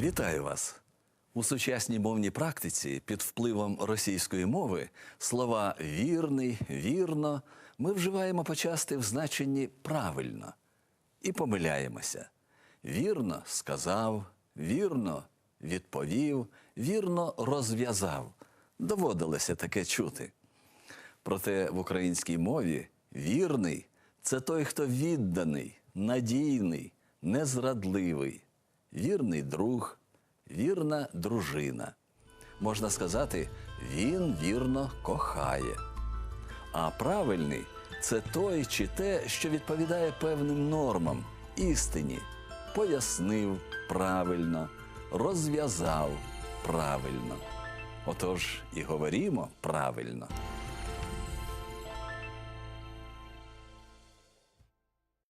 Вітаю вас! У сучасній мовній практиці під впливом російської мови слова вірний, вірно ми вживаємо почасти в значенні правильно і помиляємося. Вірно сказав, вірно відповів, вірно розв'язав. Доводилося таке чути. Проте в українській мові вірний це той, хто відданий, надійний, незрадливий, вірний друг, вірна дружина. Можна сказати, він вірно кохає. А правильний це той чи те, що відповідає певним нормам, істині, пояснив правильно, розв'язав правильно. Отож і говорімо правильно.